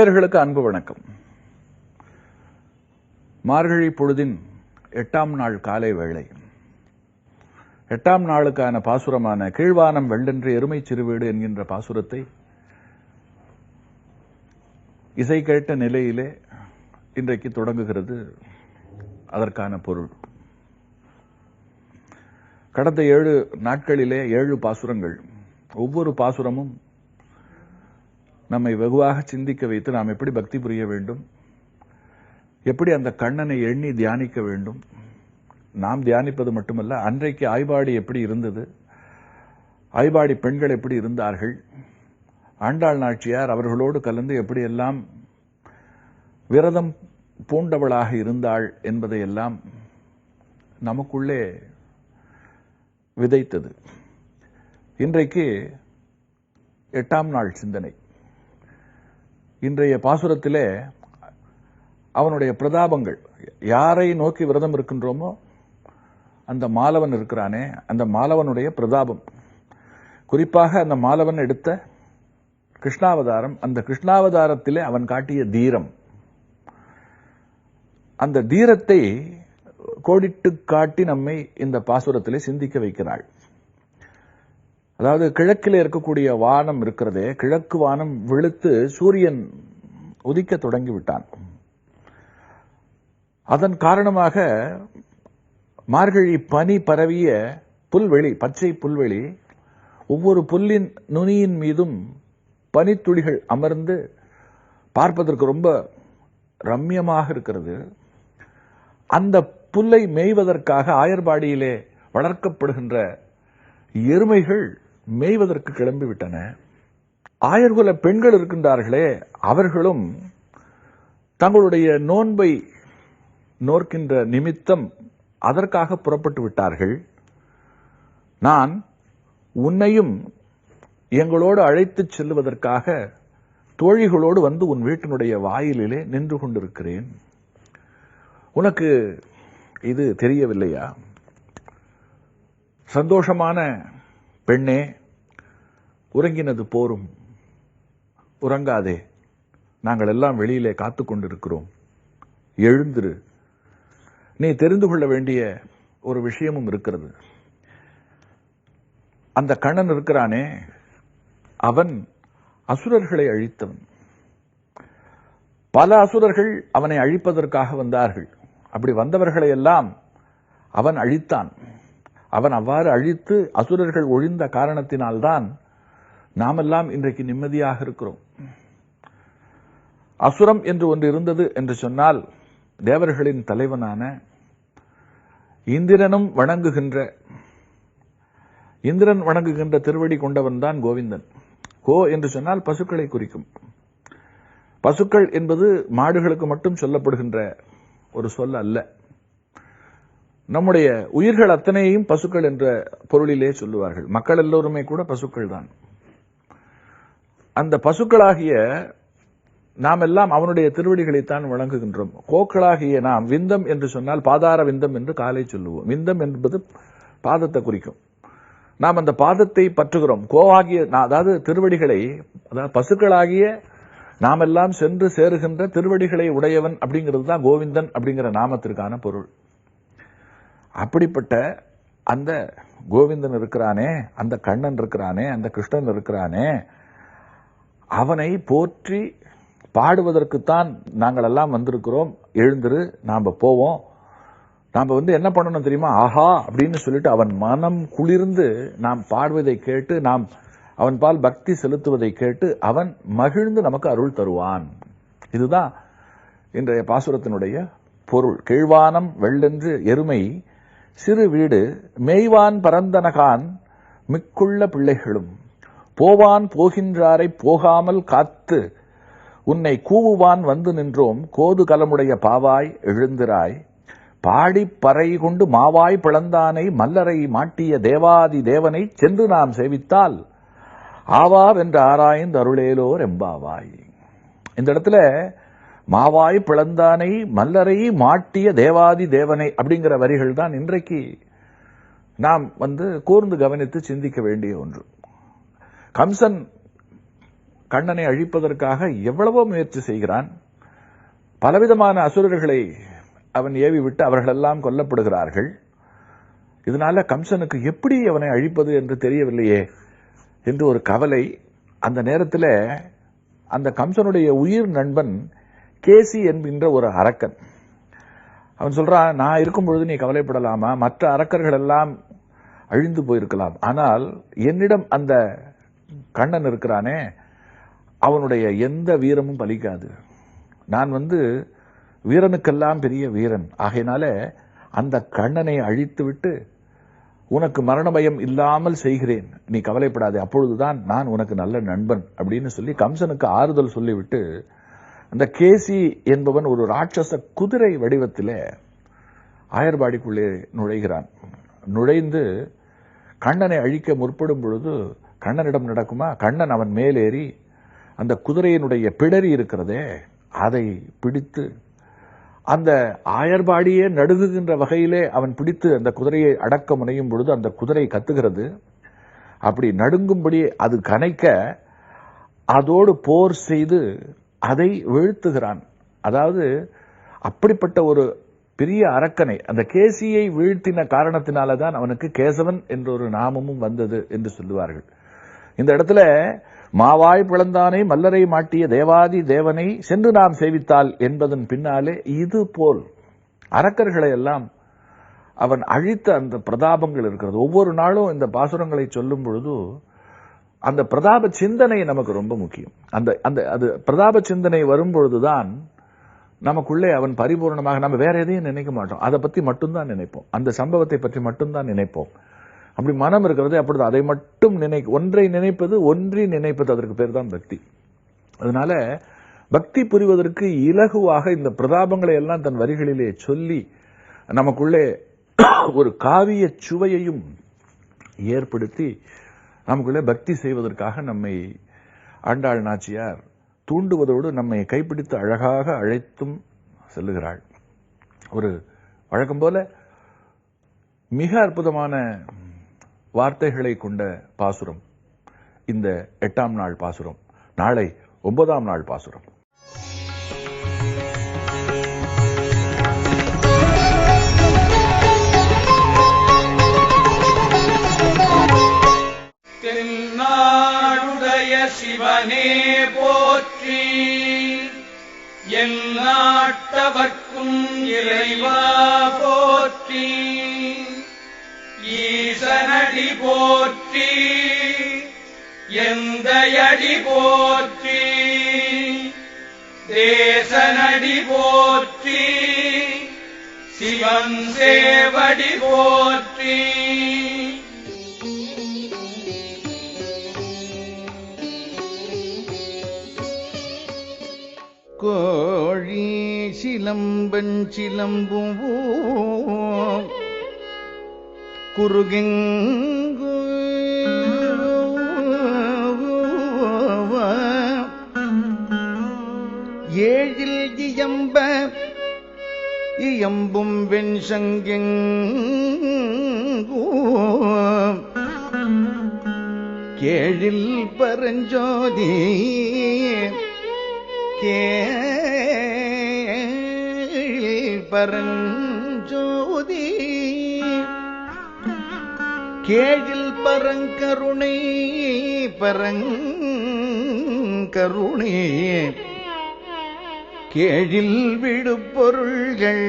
நேயர்களுக்கு அன்பு வணக்கம். மார்கழி பொழுதின் எட்டாம் நாள் காலை வேளை. எட்டாம் நாளுக்கான பாசுரமான கீழ்வானம் வெள்ளென்று எருமை சிறுவீடு என்கின்ற பாசுரத்தை இசை கேட்ட நிலையிலே இன்றைக்கு தொடங்குகிறது அதற்கான பொருள். கடந்த ஏழு நாட்களிலே ஏழு பாசுரங்கள் ஒவ்வொரு பாசுரமும் நம்மை வெகுவாக சிந்திக்க வைத்து நாம் எப்படி பக்தி புரிய வேண்டும்? எப்படி அந்த கண்ணனை எண்ணி தியானிக்க வேண்டும்? நாம் தியானிப்பது மட்டுமல்ல அன்றைக்கு ஆய்வாடி எப்படி இருந்தது? ஆய்வாடி பெண்கள் எப்படி இருந்தார்கள்? ஆண்டாள் நாச்சியார் அவர்களோடு கலந்து எப்படியெல்லாம் விரதம் பூண்டவளாக இருந்தாள் என்பதையெல்லாம் நமக்குள்ளே விதைத்தது. இன்றைக்கு எட்டாம் நாள் சிந்தனை. இன்றைய பாசுரத்திலே அவனுடைய பிரதாபங்கள் யாரை நோக்கி விரதம் இருக்கின்றோமோ அந்த மாலவன் இருக்கிறானே அந்த மாலவனுடைய பிரதாபம். குறிப்பாக அந்த மாலவன் எடுத்த கிருஷ்ணாவதாரம் அந்த கிருஷ்ணாவதாரத்திலே அவன் காட்டிய தீரம். அந்த தீரத்தை கோடிட்டு காட்டி நம்மை இந்த பாசுரத்திலே சிந்திக்க வைக்கிறாள். அதாவது கிழக்கில் இருக்கக்கூடிய வானம் இருக்கிறதே கிழக்கு வானம் வெளுத்து சூரியன் உதிக்க தொடங்கி விட்டான் அதன் காரணமாக மார்கழி பனி பரவிய புல்வெளி பச்சை புல்வெளி ஒவ்வொரு புல்லின் நுனியின் மீதும் பனித்துளிகள் அமர்ந்து பார்ப்பதற்கு ரொம்ப ரம்யமாக இருக்கிறது. அந்த புல்லை மேய்வதற்காக ஆயர்பாடியிலே வளர்க்கப்படுகின்ற எருமைகள் மேய்வதற்கு கிளம்பிவிட்டன. ஆயர்குல பெண்கள் இருக்கின்றார்களே அவர்களும் தங்களுடைய நோன்பை நோர்க்கின்ற நிமித்தம் அதற்காக புறப்பட்டு விட்டார்கள். நான் உன்னையும் எங்களோடு அழைத்துச் செல்லுவதற்காக தோழிகளோடு வந்து உன் வீட்டினுடைய வாயிலிலே நின்று கொண்டிருக்கிறேன். உனக்கு இது தெரியவில்லையா? சந்தோஷமான பெண்ணே உறங்கினது போரும். உறங்காதே. நாங்கள் எல்லாம் வெளியிலே காத்து கொண்டிருக்கிறோம். எழுந்திரு. நீ தெரிந்து கொள்ள வேண்டிய ஒரு விஷயமும் இருக்கிறது. அந்த கண்ணன் இருக்கிறானே. அவன் அசுரர்களை அழித்தவன். பல அசுரர்கள் அவனை அழிப்பதற்காக வந்தார்கள். அப்படி வந்தவர்களை எல்லாம் அவன் அழித்தான். அவன் அவ்வாறு அழித்து அசுரர்கள் ஒழிந்த காரணத்தினால்தான் நாமெல்லாம் இன்றைக்கு நிம்மதியாக இருக்கிறோம். அசுரம் என்று ஒன்று இருந்தது என்று சொன்னால் தேவர்களின் தலைவனான இந்திரனும் வணங்குகின்ற இந்திரன் வணங்குகின்ற திருவடி கொண்டவன் தான் கோவிந்தன். கோ என்று சொன்னால் பசுக்களை குறிக்கும். பசுக்கள் என்பது மாடுகளுக்கு மட்டும் சொல்லப்படுகின்ற ஒரு சொல் அல்ல. நம்முடைய உயிர்கள் அத்தனையும் பசுக்கள் என்ற பொருளிலே சொல்லுவார்கள். மக்கள் எல்லோருமே கூட பசுக்கள் தான். அந்த பசுக்களாகிய நாம் எல்லாம் அவனுடைய திருவடிகளைத்தான் வழங்குகின்றோம் கோக்களாகிய நாம் விந்தம் என்று சொன்னால் பாதார விந்தம் என்று காலை சொல்லுவோம். விந்தம் என்பது பாதத்தை குறிக்கும். நாம் அந்த பாதத்தை பற்றுகிறோம். கோவாகிய அதாவது திருவடிகளை அதாவது பசுக்களாகிய நாம் எல்லாம் சென்று சேருகின்ற திருவடிகளை உடையவன் அப்படிங்கிறது தான் கோவிந்தன் அப்படிங்கிற நாமத்திற்கான பொருள். அப்படிப்பட்ட அந்த கோவிந்தன் இருக்கிறானே அந்த கண்ணன் இருக்கிறானே அந்த கிருஷ்ணன் இருக்கிறானே அவனை போற்றி பாடுவதற்குத்தான் நாங்கள் எல்லாம் வந்திருக்கிறோம். எழுந்துரு நாம் போவோம். நாம் வந்து என்ன பண்ணணும் தெரியுமா? ஆஹா! அப்படின்னு சொல்லிட்டு அவன் மனம் குளிர்ந்து நாம் பாடுவதை கேட்டு நாம் அவன் பால் பக்தி செலுத்துவதை கேட்டு அவன் மகிழ்ந்து நமக்கு அருள் தருவான். இதுதான் இன்றைய பாசுரத்தினுடைய பொருள். கீழ்வானம் வெள்ளென்று எருமை சிறு வீடு மேய்வான் பரந்தனகான் மிக்குள்ள பிள்ளைகளும். போவான் போகின்றாரை போகாமல் காத்து உன்னை கூவுவான் வந்து நின்றோம் கோது கலமுடைய பாவாய் எழுந்திராய். பாடிப் பறை கொண்டு மாவாய் பிளந்தானை மல்லரை மாட்டிய தேவாதி தேவனை சென்று நாம் சேவித்தால் ஆவாவென்று ஆராய்ந்து அருளேலோர் எம்பாவாய். இந்த இடத்துல மாவாய் பிளந்தானை மல்லரை மாட்டிய தேவாதி தேவனை அப்படிங்கிற வரிகள் தான் இன்றைக்கு நாம் வந்து கூர்ந்து கவனித்து சிந்திக்க வேண்டிய ஒன்று. கம்சன் கண்ணனை அழிப்பதற்காக எவ்வளவோ முயற்சி செய்கிறான். பலவிதமான அசுரர்களை அவன் ஏவி விட்டு அவர்களெல்லாம் கொல்லப்படுகிறார்கள். இதனால கம்சனுக்கு எப்படி அவனை அழிப்பது என்று தெரியவில்லையே என்று ஒரு கவலை அந்த நேரத்தில் அந்த கம்சனுடைய உயிர் நண்பன் கேசி என்கின்ற ஒரு அரக்கன். அவன் சொல்கிறான் நான் இருக்கும் பொழுது நீ கவலைப்படலாமா? மற்ற அரக்கர்கள் எல்லாம் அழிந்து போயிருக்கலாம். ஆனால் என்னிடம் அந்த கண்ணன் இருக்கிறானே அவனுடைய எந்த வீரமும் பலிக்காது. நான் வந்து வீரனுக்கெல்லாம் பெரிய வீரன். ஆகையினால அந்த கண்ணனை அழித்து விட்டு உனக்கு மரண பயம் இல்லாமல் செய்கிறேன். நீ கவலைப்படாதே அப்பொழுதுதான் நான் உனக்கு நல்ல நண்பன் அப்படின்னு சொல்லி கம்சனுக்கு ஆறுதல் சொல்லிவிட்டு அந்த கேசி என்பவன் ஒரு ராட்சச குதிரை வடிவத்திலே ஆயர்பாடிக்குள்ளே நுழைகிறான். நுழைந்து கண்ணனை அழிக்க முற்படும் பொழுது கண்ணனிடம் நடக்குமா? கண்ணன் அவன் மேலேறி அந்த குதிரையினுடைய பிடரி இருக்கிறதே அதை பிடித்து அந்த ஆயர்பாடியே நடுங்குகின்ற வகையிலே அவன் பிடித்து அந்த குதிரையை அடக்க முனையும் பொழுது அந்த குதிரை கத்துகிறது. அப்படி நடுங்கும்படி அது கனைக்க அதோடு போர் செய்து அதை வீழ்த்துகிறான். அதாவது அப்படிப்பட்ட ஒரு பெரிய அரக்கனை அந்த கேசியை வீழ்த்தின காரணத்தினால தான் அவனுக்கு கேசவன் என்ற ஒரு நாமமும் வந்தது என்று சொல்லுவார்கள். இந்த இடத்துல மாவாய் பிளந்தானை மல்லரை மாட்டிய தேவாதி தேவனை சென்று நாம் சேவித்தால் என்பதன் பின்னாலே இது போல் அரக்கர்களை எல்லாம் அவன் அழித்த அந்த பிரதாபங்கள் இருக்கிறது. ஒவ்வொரு நாளும் இந்த பாசுரங்களை சொல்லும் பொழுது அந்த பிரதாப சிந்தனை நமக்கு ரொம்ப முக்கியம். அந்த அந்த அது பிரதாப சிந்தனை வரும்பொழுதுதான் நமக்குள்ளே அவன் பரிபூர்ணமாக நம்ம வேற எதையும் நினைக்க மாட்டோம். அதை பத்தி மட்டும்தான் நினைப்போம். அந்த சம்பவத்தை பற்றி மட்டும்தான் நினைப்போம். அப்படி மனம் இருக்கிறது அப்படிதான். அதை மட்டும் நினை ஒன்றை நினைப்பது ஒன்றி நினைப்பது அதற்கு பேர் தான் பக்தி. அதனால பக்தி புரிவதற்கு இலகுவாக இந்த பிரதாபங்களை எல்லாம் தன் வரிகளிலே சொல்லி நமக்குள்ளே ஒரு காவிய சுவையையும் ஏற்படுத்தி நமக்குள்ளே பக்தி செய்வதற்காக நம்மை ஆண்டாள் நாச்சியார் தூண்டுவதோடு நம்மை கைப்பிடித்து அழகாக அழைத்தும் செல்லுகிறாள். ஒரு வழக்கம் போல மிக அற்புதமான வார்த்தைகளை கொண்ட பாசுரம். இந்த எட்டாம் நாள் பாசுரம். நாளை ஒன்பதாம் நாள் பாசுரம். தென்னாடுடைய சிவனே போற்றி. என் நாட்டவர்க்கும் இறைவா போற்றி. ஈசனடி போற்றி எந்தையடி போற்றி தேசனடி போற்றி சிவன் சேவடி போற்றி. கோழி சிலம்பன் சிலம்பும் குறுகெங்கு ஏழில் இயம்ப இயம்பும் வெண் வெண்சங்கெங்கூ கேழில் பரஞ்சோதி கேழில் பரஞ்சோதி கேழில் பரங்கருணை பரங்கருணை. கேழில் விடுபொருள்கள்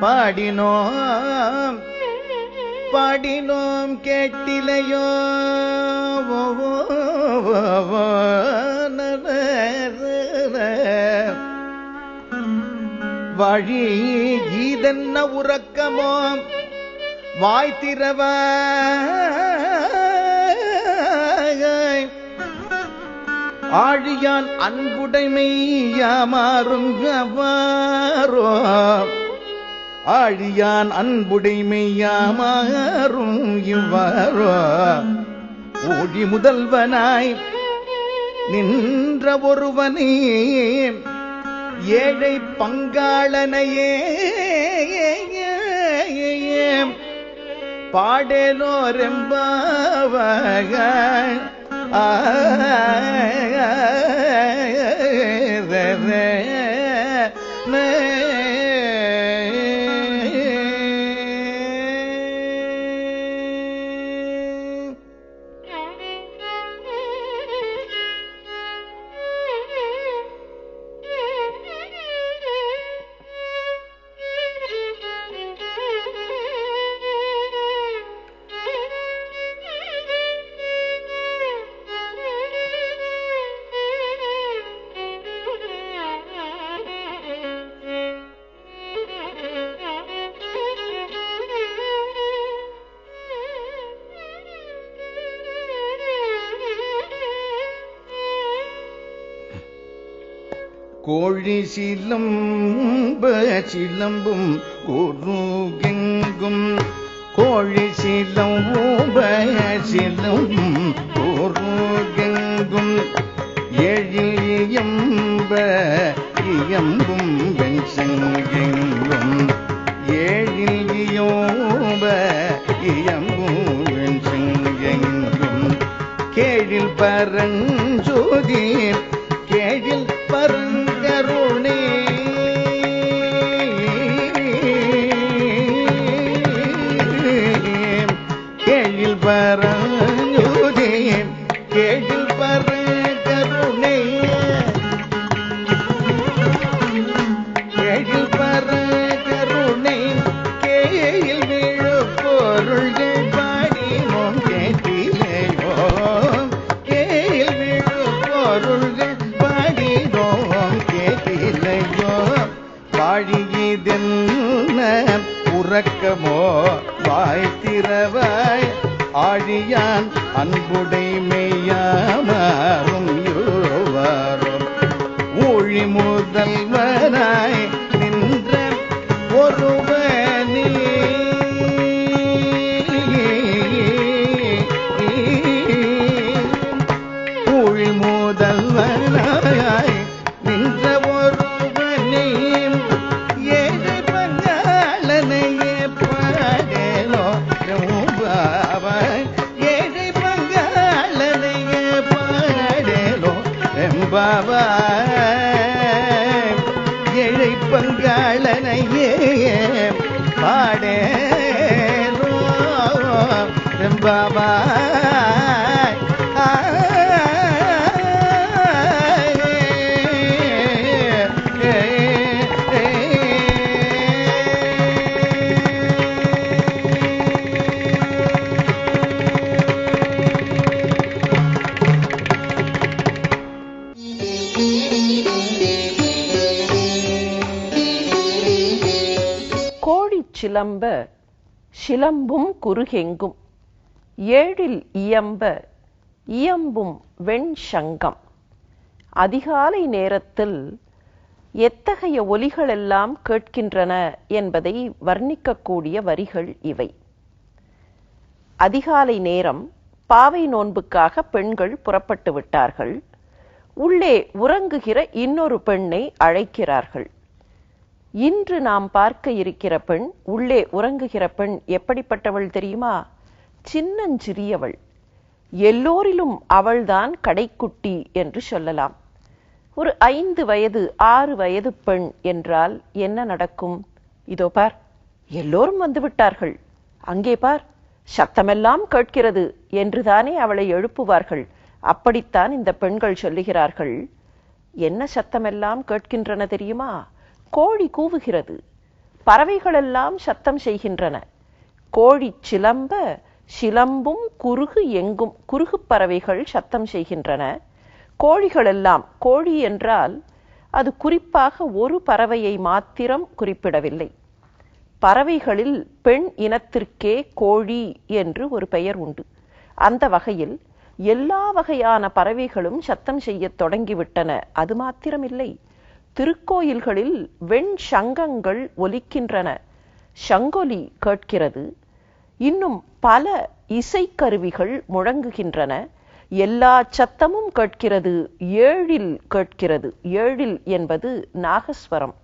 பாடினோம் பாடினோம் கேட்டிலையோ. வழி இதென்ன உறக்கமோ? வாய்த்திரவ ஆழியான் அன்புடைமை யாமாறும் ஆழியான் அன்புடைமை யாமாறும் இவ்வாறோ? ஓடி முதல்வனாய் நின்ற ஒருவனே ஏழை பங்காளனையே பாடேலோ ரெம்பாவக ஆ. கோழி சிலம்ப சிலம்பும் குருகெங்கும். கோழி சிலம்ப சிலம்பும் குருகெங்கும். எழியம்ப இயம்பும் வெண்சங்கெங்கும். ஏழியோம்ப இயம்பும் வெண்சங்கெங்கும். கேழில் பரஞ்சோதி கேழில் கேழில் முதல்வனாய் சிலம்ப சிலம்பும் குறுகெங்கும். ஏழில் இயம்ப இயம்பும் வெண் சங்கம் அதிகாலை நேரத்தில் எத்தகைய ஒலிகளெல்லாம் கேட்கின்றன என்பதை வர்ணிக்கக்கூடிய வரிகள் இவை. அதிகாலை நேரம் பாவை நோன்புக்காக பெண்கள் புறப்பட்டு விட்டார்கள். உள்ளே உறங்குகிற இன்னொரு பெண்ணை அழைக்கிறார்கள். இன்று நாம் பார்க்க இருக்கிற பெண் உள்ளே உறங்குகிற பெண் எப்படிப்பட்டவள் தெரியுமா? சின்னஞ்சிறியவள். எல்லோரிலும் அவள்தான் கடைக்குட்டி என்று சொல்லலாம். ஒரு ஐந்து வயது ஆறு வயது பெண் என்றால் என்ன நடக்கும்? இதோ பார் எல்லோரும் வந்து விட்டார்கள். அங்கே பார் சத்தமெல்லாம் கேட்கிறது என்றுதானே அவளை எழுப்புவார்கள். அப்படித்தான் இந்த பெண்கள் சொல்லுகிறார்கள். என்ன சத்தமெல்லாம் கேட்கின்றன தெரியுமா? கோழி கூவுகிறது. பறவைகளெல்லாம் சத்தம் செய்கின்றன. கோழி சிலம்ப சிலம்பும் குறுகு எங்கும் குறுகு பறவைகள் சத்தம் செய்கின்றன. கோழிகளெல்லாம் கோழி என்றால் அது குறிப்பாக ஒரு பறவையை மாத்திரம் குறிப்பிடவில்லை. பறவைகளில் பெண் இனத்திற்கே கோழி என்று ஒரு பெயர் உண்டு. அந்த வகையில் எல்லா வகையான பறவைகளும் சத்தம் செய்யத் தொடங்கிவிட்டன. அது மாத்திரமில்லை. திருக்கோயில்களில் வெண் சங்கங்கள் ஒலிக்கின்றன. சங்கொலி கேட்கிறது. இன்னும் பல இசைக்கருவிகள் முழங்குகின்றன. எல்லா சத்தமும் கேட்கிறது. ஏழில் கேட்கிறது. ஏழில் என்பது நாகஸ்வரம்.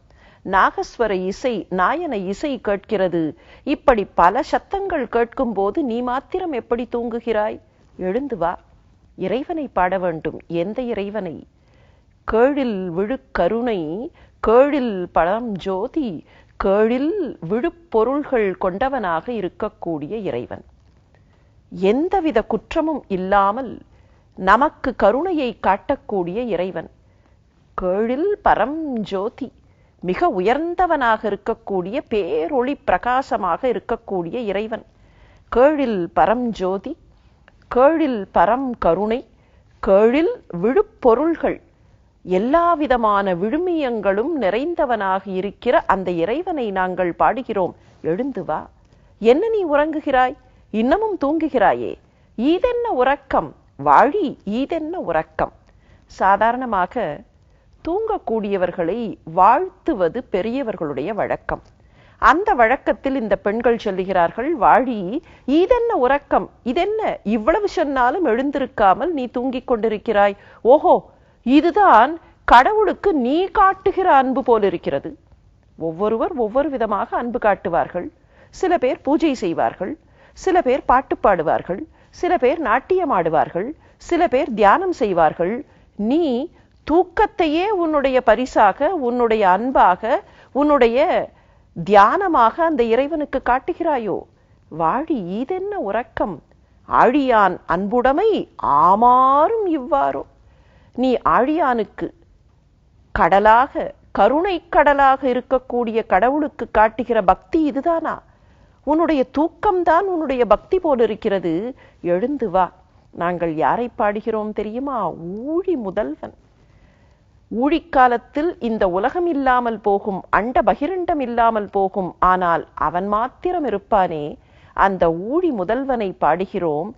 நாகஸ்வர இசை நாயன இசை கேட்கிறது. இப்படி பல சத்தங்கள் கேட்கும்போது நீ மாத்திரம் எப்படி தூங்குகிறாய்? எழுந்து வா. இறைவனை பாட வேண்டும். எந்த இறைவனை? கேழில் விழுக்கருணை கேழில் பழம் ஜோதி கேழில் விழுப்பொருள்கள் கொண்டவனாக இருக்கக்கூடிய இறைவன். எந்தவித குற்றமும் இல்லாமல் நமக்கு கருணையை காட்டக்கூடிய இறைவன். கேழில் பரம் ஜோதி மிக உயர்ந்தவனாக இருக்கக்கூடிய பேரொளி பிரகாசமாக இருக்கக்கூடிய இறைவன். கேழில் பரம் ஜோதி கேழில் பரம் கருணை கேழில் விழுப்பொருள்கள் எல்லா விதமான விழுமியங்களும் நிறைந்தவனாக இருக்கிற அந்த இறைவனை நாங்கள் பாடுகிறோம். எழுந்து வா. என்ன நீ உறங்குகிறாய்? இன்னமும் தூங்குகிறாயே. ஈதென்ன உறக்கம்? வாழி ஈதென்ன உறக்கம்? சாதாரணமாக தூங்கக்கூடியவர்களை வாழ்த்துவது பெரியவர்களுடைய வழக்கம். அந்த வழக்கத்தில் இந்த பெண்கள் சொல்லுகிறார்கள் வாழி இதென்ன உறக்கம்? இதென்ன? இவ்வளவு சொன்னாலும் எழுந்திருக்காமல் நீ தூங்கிக் கொண்டிருக்கிறாய். ஓஹோ இதுதான் கடவுளுக்கு நீ காட்டுகிற அன்பு போல் இருக்கிறது. ஒவ்வொருவர் ஒவ்வொரு விதமாக அன்பு காட்டுவார்கள். சில பேர் பூஜை செய்வார்கள். சில பேர் பாட்டு பாடுவார்கள். சில பேர் நாட்டியம் ஆடுவார்கள். சில பேர் தியானம் செய்வார்கள். நீ தூக்கத்தையே உன்னுடைய பரிசாக உன்னுடைய அன்பாக உன்னுடைய தியானமாக அந்த இறைவனுக்கு காட்டுகிறாயோ? வாழி இதென்ன உறக்கம்? ஆழியான் அன்புடைமை ஆமாறும் இவ்வாறோ? நீ ஆழியானுக்கு கடலாக கருணை கடலாக இருக்கக்கூடிய கடவுளுக்கு காட்டுகிற பக்தி இதுதானா? உன்னுடைய தூக்கம்தான் உன்னுடைய பக்தி போல் இருக்கிறது எழுந்து வா. நாங்கள் யாரை பாடுகிறோம் தெரியுமா? ஊழி முதல்வன். ஊழிக்காலத்தில் இந்த உலகம் இல்லாமல் போகும் அண்ட பகிரண்டம் இல்லாமல் போகும் ஆனால் அவன் மாத்திரம் இருப்பானே. அந்த ஊழி முதல்வனை பாடுகிறோம்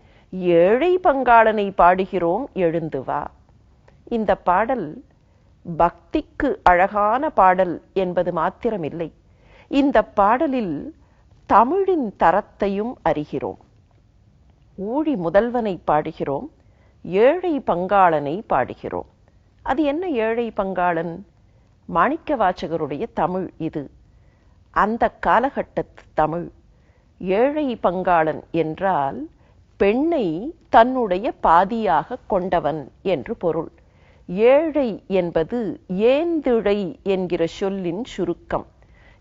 ஏழை பங்காளனை பாடுகிறோம். எழுந்து வா. இந்த பாடல் பக்திக்கு அழகான பாடல் என்பது மாத்திரமில்லை. இந்த பாடலில் தமிழின் தரத்தையும் அறிகிறோம். ஊழி முதல்வனை பாடுகிறோம் ஏழை பங்காளனை பாடுகிறோம். அது என்ன ஏழை பங்காளன்? மாணிக்க வாச்சகருடைய தமிழ் இது. அந்த காலகட்டத்து தமிழ். ஏழை பங்காளன் என்றால் பெண்ணை தன்னுடைய பாதியாக கொண்டவன் என்று பொருள். ஏழை என்பது ஏந்திழை என்கிற சொல்லின் சுருக்கம்.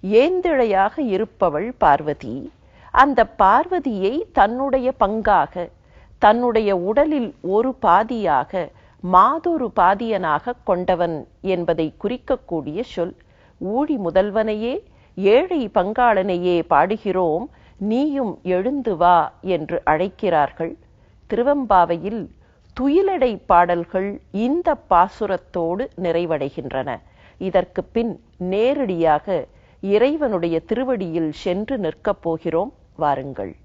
ஏந்திழையாக இருப்பவள் பார்வதி. அந்த பார்வதியை தன்னுடைய பங்காக தன்னுடைய உடலில் ஒரு பாதியாக மாதொரு பாதியனாக கொண்டவன் என்பதை குறிக்கக்கூடிய சொல். ஊழி முதல்வனையே ஏழை பங்காளனையே பாடுகிறோம் நீயும் எழுந்து வா என்று அழைக்கிறார்கள். திருவம்பாவையில் துயிலடை பாடல்கள் இந்த பாசுரத்தோடு நிறைவடைகின்றன. இதற்கு பின் நேரடியாக இறைவனுடைய திருவடியில் சென்று நிற்கப் போகிறோம். வாருங்கள்.